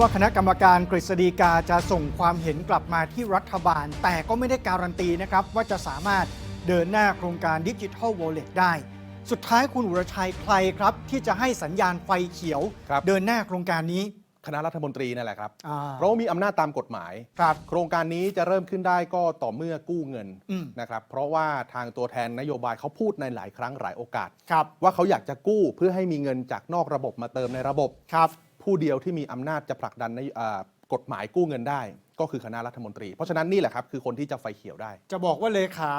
ว่าคณะกรรมการกฤษฎีกาจะส่งความเห็นกลับมาที่รัฐบาล แต่ก็ไม่ได้การันตีนะครับว่าจะสามารถเดินหน้าโครงการดิจิทัลวอลเล็ตได้ สุดท้ายคุณอุรชัยใครครับ ที่จะให้สัญญาณไฟเขียว ครับ เดินหน้าโครงการนี้ คณะรัฐมนตรีนั่นแหละครับ อ่า เพราะว่ามีอำนาจตามกฎหมาย ครับโครงการนี้จะเริ่มขึ้นได้ก็ต่อเมื่อกู้เงินอืมนะครับ เพราะว่าทางตัวแทนนโยบายเขาพูดในหลายครั้งหลายโอกาส ครับว่าเขาอยากจะกู้เพื่อให้มีเงินจากนอกระบบมาเติมในระบบ ครับ ผู้เดียวที่มีอำนาจจะผลักดันในอ่ากฎหมายกู้เงินได้ ก็คือคณะรัฐมนตรี เพราะฉะนั้นนี่แหละครับคือคนที่จะไฟเขียวได้ จะบอกว่าเลขา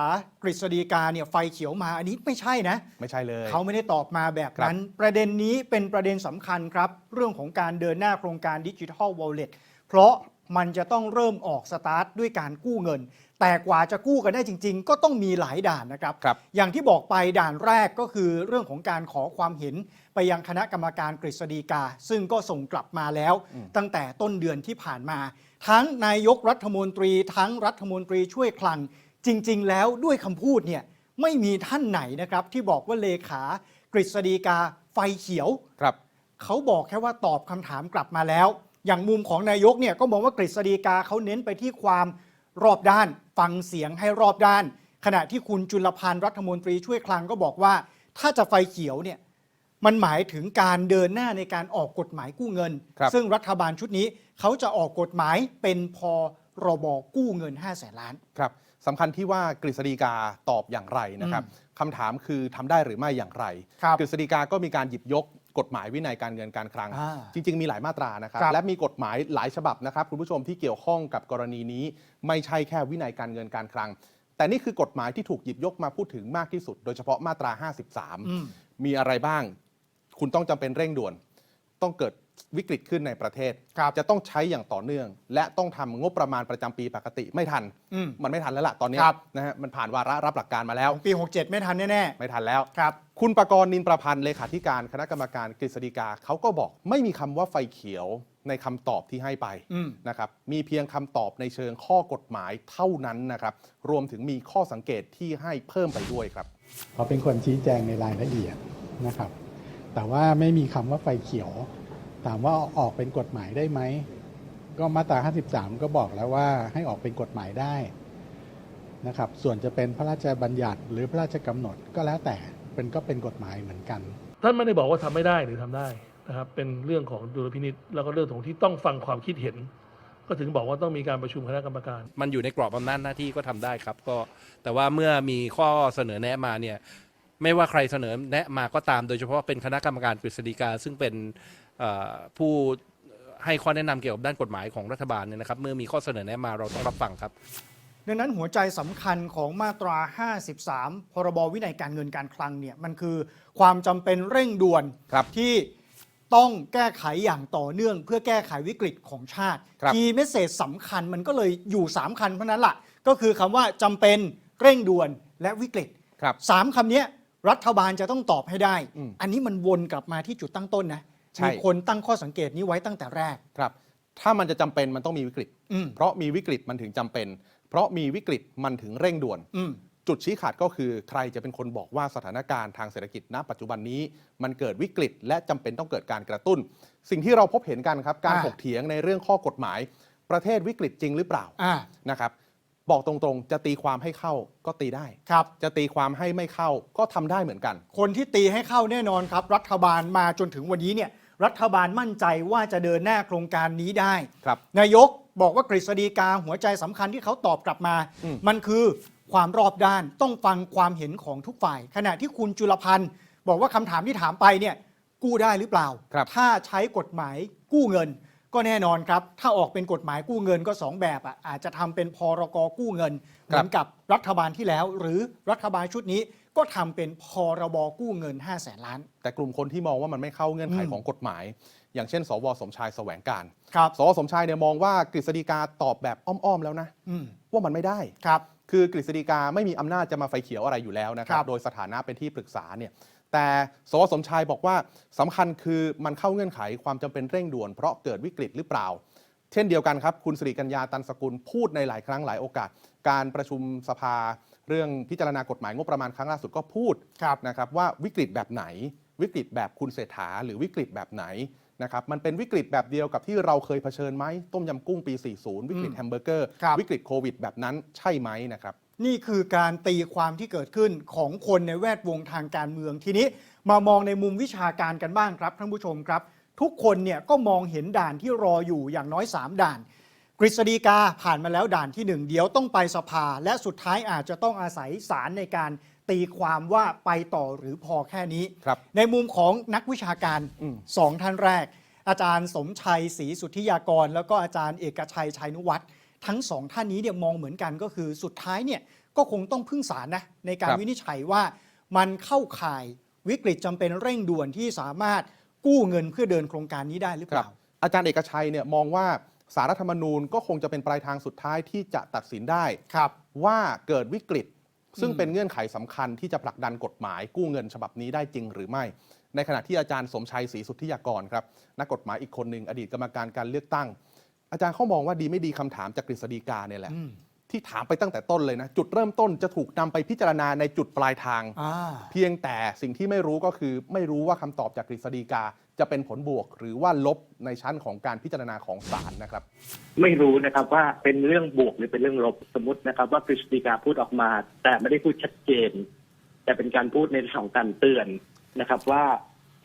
กฤษฎีกาเนี่ยไฟเขียวมาอันนี้ไม่ใช่นะ ไม่ใช่เลยเขาไม่ได้ตอบมาแบบนั้น ประเด็นนี้เป็นประเด็นสำคัญครับ เรื่องของการเดินหน้าโครงการดิจิทัลวอลเล็ตเพราะมันจะต้องเริ่มออกสตาร์ทด้วยการกู้เงิน แต่กว่าจะกู้กันได้จริง ๆ ก็ต้องมีหลายด่านนะครับครับอย่างที่บอกไปด่านแรกก็คือเรื่องของการขอความเห็น ไปยังคณะกรรมการกฤษฎีกา ซึ่งก็ส่งกลับมาแล้ว ตั้งแต่ต้นเดือนที่ผ่านมา ทั้งนายกรัฐมนตรี ทั้งรัฐมนตรีช่วยคลัง จริง ๆ แล้วด้วยคำพูดเนี่ยไม่มีท่านไหนนะครับ ที่บอกว่าเลขากฤษฎีกาไฟเขียวครับเขาบอกแค่ว่าตอบคำถามกลับมาแล้ว อย่างมุมของนายกเนี่ยก็มองว่ากฤษฎีกาเขาเน้นไปที่ความรอบด้าน ฟังเสียงให้รอบด้าน ขณะที่คุณจุลพันธ์รัฐมนตรีช่วยคลังก็บอกว่า ถ้าจะไฟเขียวเนี่ย มันหมายถึงการเดินหน้าในการออกกฎหมายกู้เงิน ครับ ซึ่งรัฐบาลชุดนี้เขาจะออกกฎหมายเป็นพรบกู้เงิน5 0 0แสนล้าน ครับสำคัญที่ว่ากฤษฎีกาตอบอย่างไรนะครับคำถามคือทำได้หรือไม่อย่างไร ครับกฤษฎีกาก็มีการหยิบยกกฎหมายวินัยการเงินการคลัง อ่าจริง ๆ มีหลายมาตรานะครับ ครับและมีกฎหมายหลายฉบับนะครับคุณผู้ชมที่เกี่ยวข้องกับกรณีนี้ ไม่ใช่แค่วินัยการเงินการคลัง แต่นี่คือกฎหมายที่ถูกหยิบยกมาพูดถึงมากที่สุด โดยเฉพาะมาตรา อืม 53 มีอะไรบ้าง คุณต้องจำเป็นเร่งด่วน ต้องเกิดวิกฤตขึ้นในประเทศ ครับจะต้องใช้อย่างต่อเนื่อง และต้องทำงบประมาณประจำปีปกติไม่ทันอืมมันไม่ทันแล้วล่ะตอนเนี้ยครับ นะฮะมันผ่านวาระรับหลักการมาแล้วของปี 67 ไม่ทันแน่ ไม่ทันแล้ว ๆ ครับ คุณประกรณ์นินประพันธ์เลขาธิการคณะกรรมการกฤษฎีกาเขาก็บอกไม่มีคำว่าไฟเขียวในคำตอบที่ให้ไปอืม นะครับมีเพียงคำตอบในเชิงข้อกฎหมายเท่านั้นนะครับ รวมถึงมีข้อสังเกตที่ให้เพิ่มไปด้วยครับ เขาเป็นคนชี้แจงในรายละเอียดนะครับ แต่ว่าไม่มีคำว่าไฟเขียว ถามว่าออกเป็นกฎหมายได้ไหม ก็มาตรา 53 ก็บอกแล้วว่าให้ออกเป็นกฎหมายได้นะครับ ส่วนจะเป็นพระราชบัญญัติหรือพระราชกำหนดก็แล้วแต่เป็นก็เป็นกฎหมายเหมือนกัน ท่านไม่ได้บอกว่าทำไม่ได้หรือทำได้นะครับ เป็นเรื่องของดุลพินิษแล้วก็เรื่องของที่ต้องฟังความคิดเห็น ก็ถึงบอกว่าต้องมีการประชุมคณะกรรมการ มันอยู่ในกรอบอำนาจหน้าที่ก็ทำได้ครับ ก็แต่ว่าเมื่อมีข้อเสนอแนะมาเนี่ย ไม่ว่าใครเสนอแนะมาก็ตามโดยเฉพาะเป็นคณะกรรมการกฤษฎีกา ซึ่งเป็นเอ่อผู้ให้ข้อแนะนำเกี่ยวกับด้านกฎหมายของรัฐบาลเนี่ยนะครับ เมื่อมีข้อเสนอแนะมาเราต้องรับฟังครับ ดังนั้นหัวใจสำคัญของมาตรา 53 พรบวินัยการเงินการคลังเนี่ยมันคือความจำเป็นเร่งด่วนครับที่ต้องแก้ไขอย่างต่อเนื่อง เพื่อแก้ไขวิกฤตของชาติครับคีย์เมสเซจสำคัญมันก็เลยอยู่ 3คันเพราะนั้นละก็คือคำว่าจำเป็นเร่งด่วนและวิกฤตครับสามคำเนี้ย รัฐบาลจะต้องตอบให้ได้ อืมอันนี้มันวนกลับมาที่จุดตั้งต้นนะใช่ มีคนตั้งข้อสังเกตนี้ไว้ตั้งแต่แรก ครับ ถ้ามันจะจำเป็นมันต้องมีวิกฤต อืมเพราะมีวิกฤตมันถึงจำเป็น เพราะมีวิกฤตมันถึงเร่งด่วน อืม จุดชี้ขาดก็คือใครจะเป็นคนบอกว่าสถานการณ์ทางเศรษฐกิจณ ปัจจุบันนี้ มันเกิดวิกฤต และจำเป็นต้องเกิดการกระตุ้น สิ่งที่เราพบเห็นกันครับ การอ่า ถกเถียงในเรื่องข้อกฎหมาย ประเทศวิกฤตจริงหรือเปล่าอ่า นะครับ บอกตรงๆ จะตีความให้เข้าก็ตีได้ ครับ จะตีความให้ไม่เข้าก็ทำได้เหมือนกัน คนที่ตีให้เข้าแน่นอนครับ รัฐบาลมาจนถึงวันนี้เนี่ยรัฐบาลมั่นใจว่าจะเดินหน้าโครงการนี้ได้ ครับ นายกบอกว่ากฤษฎีกาหัวใจสำคัญที่เขาตอบกลับมา อืม มันคือความรอบด้านต้องฟังความเห็นของทุกฝ่าย ขณะที่คุณจุลพันธ์บอกว่าคำถามที่ถามไปเนี่ยกู้ได้หรือเปล่า ครับ ถ้าใช้กฎหมายกู้เงิน ก็แน่นอนครับ ถ้าออกเป็นกฎหมายกู้เงินก็สองแบบอะอาจจะทำเป็นพรกกู้เงิน เหมือนกับรัฐบาลที่แล้ว หรือรัฐบาลชุดนี้ก็ทำเป็นพรบกู้เงิน5 0 0แสนล้าน แต่กลุ่มคนที่มองว่ามันไม่เข้าเงื่อนไขอืมของกฎหมาย อย่างเช่น สวสมชายแสวงการครับสวสมชายเนี่ยมองว่ากฤษฎีกาตอบแบบอ้อมๆแล้วนะอืมว่ามันไม่ได้ครับ คือกฤษฎีกาไม่มีอำนาจจะมาไฟเขียวอะไรอยู่แล้วนะครับครับโดยสถานะเป็นที่ปรึกษาเนี่ย แต่สวสมชายบอกว่าสำคัญคือมันเข้าเงื่อนไขความจำเป็นเร่งด่วนเพราะเกิดวิกฤตหรือเปล่า เช่นเดียวกันครับ คุณสิริกัญญาตันสกุลพูดในหลายครั้งหลายโอกาส การประชุมสภา เรื่องพิจารณากฎหมายงบประมาณครั้งล่าสุดก็พูดครับนะครับว่าวิกฤตแบบไหน วิกฤตแบบคุณเศรษฐาหรือวิกฤตแบบไหนนะครับมันเป็นวิกฤตแบบเดียวกับที่เราเคยเผชิญไหมต้มยำกุ้งปี 40 วิกฤตอืมแฮมเบอร์เกอร์ครับวิกฤตโควิดแบบนั้นใช่ไหมนะครับ นี่คือการตีความที่เกิดขึ้นของคนในแวดวงทางการเมืองทีนี้มามองในมุมวิชาการกันบ้างครับท่านผู้ชมครับ ทุกคนเนี่ยก็มองเห็นด่านที่รออยู่อย่างน้อย 3 ด่าน กฤษฎีกาผ่านมาแล้วด่านที่หนึ่งเดี๋ยวต้องไปสภา และสุดท้ายอาจจะต้องอาศัยศาลในการตีความว่าไปต่อหรือพอแค่นี้ครับในมุมของนักวิชาการอืมสองท่านแรก อาจารย์สมชัยศรีสุทธิยากร แล้วก็อาจารย์เอกชัยชัยนุวัฒน์ ทั้งสองท่านนี้เนี่ยมองเหมือนกันก็คือสุดท้ายเนี่ยก็คงต้องพึ่งศาลนะในการครับวินิจฉัยว่ามันเข้าข่ายวิกฤตจำเป็นเร่งด่วนที่สามารถกู้เงินเพื่อเดินโครงการนี้ได้หรือคเปรับล่าอาจารย์เอกชัยเนี่ยมองว่าสารรัฐธรรมนูญก็คงจะเป็นปลายทางสุดท้ายที่จะตัดสินได้ ครับ ว่าเกิดวิกฤต ซึ่งอืมเป็นเงื่อนไขสำคัญที่จะผลักดันกฎหมาย กู้เงินฉบับนี้ได้จริงหรือไม่ ในขณะที่อาจารย์สมชัยศรีสุทธิยากรครับนักกฎหมายอีกคนหนึ่งอดีตกรรมการการเลือกตั้ง อาจารย์เขามองว่าดีไม่ดีคำถามจากกฤษฎีกาเนี่ยแหละอืมที่ถามไปตั้งแต่ต้นเลยนะ จุดเริ่มต้นจะถูกนำไปพิจารณาในจุดปลายทางอ่าเพียงแต่สิ่งที่ไม่รู้ก็คือ ไม่รู้ว่าคำตอบจากกฤษฎีกาจะเป็นผลบวกหรือว่าลบในชั้นของการพิจารณาของศาลนะครับ ไม่รู้นะครับว่าเป็นเรื่องบวกหรือเป็นเรื่องลบสมมตินะครับ ว่ากฤษฎีกาพูดออกมา แต่ไม่ได้พูดชัดเจน แต่เป็นการพูดในเรื่องของการเตือนนะครับว่า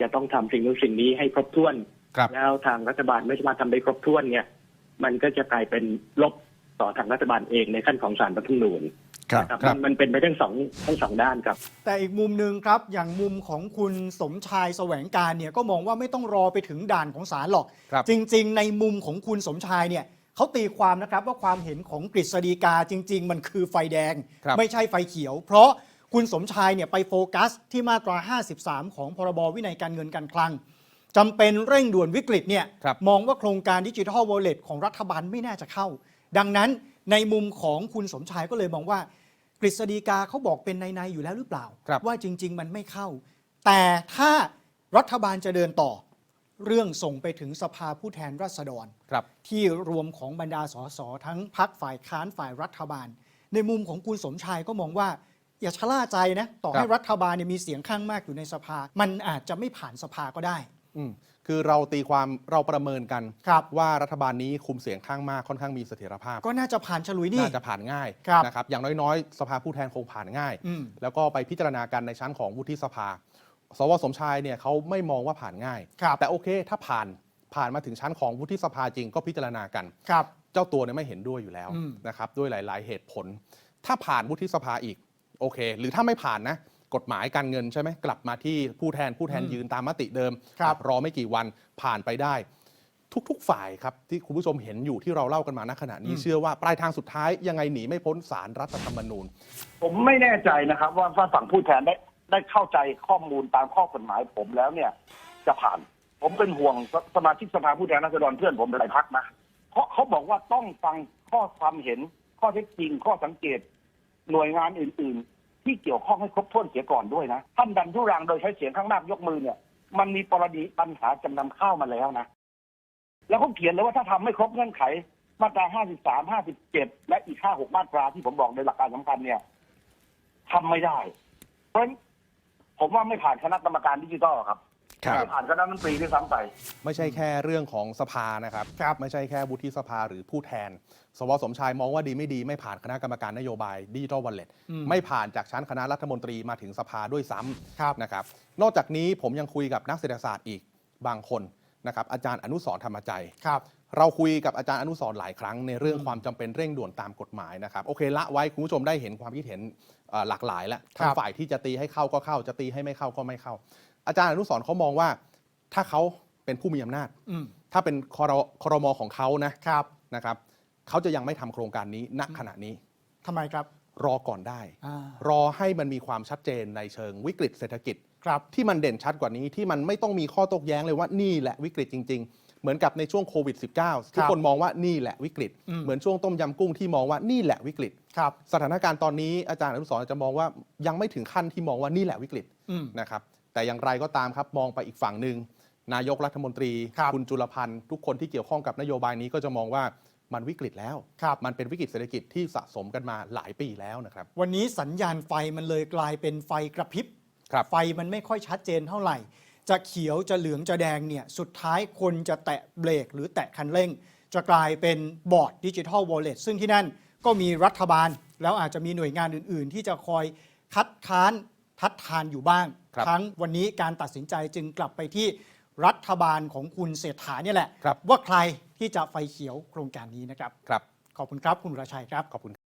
จะต้องทำสิ่งนู้นสิ่งนี้ให้ครบถ้วนครับแล้วทางรัฐบาลไม่สามารถทำได้ครบถ้วนเนี่ย มันก็จะกลายเป็นลบต่อทางรัฐบาลเองในขั้นของศาลรัฐธรรมนูญครับนะครับครับมันมันเป็นไปทั้งสองทั้งสองด้านครับ แต่อีกมุมหนึ่งครับ อย่างมุมของคุณสมชายแสวงการเนี่ยก็มองว่าไม่ต้องรอไปถึงด่านของศาลหรอก ครับ จริง ๆ ในมุมของคุณสมชายเนี่ยเขาตีความนะครับว่าความเห็นของกฤษฎีกาจริง ๆ มันคือไฟแดง ครับ ไม่ใช่ไฟเขียว เพราะคุณสมชายเนี่ยไปโฟกัสที่มาตรา 53 ของพรบวินัยการเงินการคลัง จำเป็นเร่งด่วนวิกฤตเนี่ยครับ มองว่าโครงการดิจิทัลวอลเล็ตของรัฐบาลไม่น่าจะเข้า ดังนั้นในมุมของคุณสมชายก็เลยมองว่า กฤษฎีกาเขาบอกเป็นในๆอยู่แล้วหรือเปล่า ครับ ว่าจริง ๆ มันไม่เข้า แต่ถ้ารัฐบาลจะเดินต่อ เรื่องส่งไปถึงสภาผู้แทนราษฎร ครับ ที่รวมของบรรดาสสทั้งพักฝ่ายค้านฝ่ายรัฐบาล ในมุมของคุณสมชายก็มองว่า อย่าชะล่าใจนะ ต่อให้ครับ รัฐบาลเนี่ยมีเสียงข้างมากอยู่ในสภา มันอาจจะไม่ผ่านสภาก็ได้ อืมคือเราตีความเราประเมินกัน ครับ ว่ารัฐบาลนี้คุมเสียงข้างมากค่อนข้างมีเสถียรภาพ ก็น่าจะผ่านฉลุยนี่ น่าจะผ่านง่ายครับนะครับอย่างน้อยๆ สภาผู้แทนคงผ่านง่าย อืม แล้วก็ไปพิจารณากันในชั้นของวุฒิสภา สวสมชายเนี่ยเขาไม่มองว่าผ่านง่าย ครับแต่โอเค ถ้าผ่านผ่านมาถึงชั้นของวุฒิสภาจริงก็พิจารณากัน ครับ เจ้าตัวเนี่ยไม่เห็นด้วยอยู่แล้วอืมนะครับด้วยหลาย ๆ เหตุผล ถ้าผ่านวุฒิสภาอีกโอเค หรือถ้าไม่ผ่านนะ กฎหมายการเงินใช่ไหมกลับมาที่ผู้แทนผู้แทนอืมยืนตามมติเดิมครับ รอไม่กี่วันผ่านไปได้ ทุกๆฝ่ายครับที่คุณผู้ชมเห็นอยู่ที่เราเล่ากันมาณขณะนี้อืมเชื่อว่าปลายทางสุดท้ายยังไงหนีไม่พ้นสารรัฐธรรมนูญ ผมไม่แน่ใจนะครับ ว่าว่าฝั่งผู้แทนได้ได้เข้าใจข้อมูลตามข้อกฎหมายผมแล้วเนี่ย จะผ่าน ผมเป็นห่วงสสมาชิกสภาผู้แทนราษฎรเพื่อนผมหลายพักนะเพราะเขาบอกว่าต้องฟังข้อความเห็นข้อเท็จจริงข้อสังเกต หน่วยงานอื่น ๆ ที่เกี่ยวข้องให้ครบถ้วนเสียก่อนด้วยนะ ท่านดันทุรังโดยใช้เสียงข้างมากยกมือเนี่ย มันมีกรณีปัญหาจำนำข้าวมาแล้วนะ แล้วเขาเขียนเลยว่าถ้าทำไม่ครบเงื่อนไข มาตรา 53 57 และอีก 56 มาตราที่ผมบอกในหลักการสำคัญเนี่ยทำไม่ได้ เพราะผมว่าไม่ผ่านคณะกรรมการดิจิทัลครับ ไม่ผ่านคณะรัฐมนตรีด้วยซ้ำไป ไม่ใช่แค่เรื่องของสภานะครับครับไม่ใช่แค่วุฒิสภาหรือผู้แทน สวสมชายมองว่าดีไม่ดีไม่ผ่านคณะกรรมการนโยบายดิจิทัลวอลเล็ตอืมไม่ผ่านจากชั้นคณะรัฐมนตรีมาถึงสภาด้วยซ้ครับำนะครับ นอกจากนี้ผมยังคุยกับนักเศรษฐศาสตร์อีกบางคนนะครับอาจารย์อนุสรณ์ธรรมใจครับเราคุยกับอาจารย์อนุสรณ์หลายครั้งในเรื่องอืมความจำเป็นเร่งด่วนตามกฎหมายนะครับโอเคละไว้คุณผู้ชมได้เห็นความคิดเห็นเอ่อหลากหลายแล้วทั้คงรับฝ่ายที่จะตีให้เข้าก็เข้าจะตีให้ไม่เข้าก็ไม่เข้า อาจารย์อนุสรณ์เขามองว่า ถ้าเขาเป็นผู้มีอำนาจ อืม ถ้าเป็นคอรครมของเขานะครับนะครับเขาจะยังไม่ทำโครงการนี้ณขณะนี้ ทำไมครับ รอก่อนได้ อ่า รอให้มันมีความชัดเจนในเชิงวิกฤตเศรษฐกิจ ครับ ที่มันเด่นชัดกว่านี้ที่มันไม่ต้องมีข้อโต้แย้งเลยว่านี่แหละวิกฤตจริง ๆ เหมือนกับในช่วงโควิด -19 ทุกคนมองว่านี่แหละวิกฤต อืม เหมือนช่วงต้มยำกุ้งที่มองว่านี่แหละวิกฤต ครับ สถานการณ์ตอนนี้อาจารย์อนุสรณ์จะมองว่ายังไม่ถึงขั้นที่มองว่านี่แหละวิกฤตอืม นะครับ แต่อย่างไรก็ตามครับมองไปอีกฝั่งหนึ่งนายกรัฐมนตรีครับณจุลพันธ์ทุกคนที่เกี่ยวข้องกับนโยบายนี้ก็จะมองว่ามันวิกฤตแล้วครับ มันเป็นวิกฤตเศรษฐกิจที่สะสมกันมาหลายปีแล้วนะครับ วันนี้สัญญาณไฟมันเลยกลายเป็นไฟกระพริบ ครับไฟมันไม่ค่อยชัดเจนเท่าไหร่ จะเขียวจะเหลืองจะแดงเนี่ยสุดท้ายคนจะแตะเบรกหรือแตะคันเร่ง จะกลายเป็นบอร์ดดิจิทัลวอลเล็ตซึ่งที่นั่นก็มีรัฐบาล แล้วอาจจะมีหน่วยงานอื่น ๆ ที่จะคอยคัดค้าน ทัดทานอยู่บ้าง ครับทั้งวันนี้การตัดสินใจจึงกลับไปที่รัฐบาลของคุณเศรษฐาเนี่ยแหละ ครับ ว่าใครที่จะไฟเขียวโครงการนี้นะครับ ครับ ขอบคุณครับคุณวรชัยครับ ขอบคุณ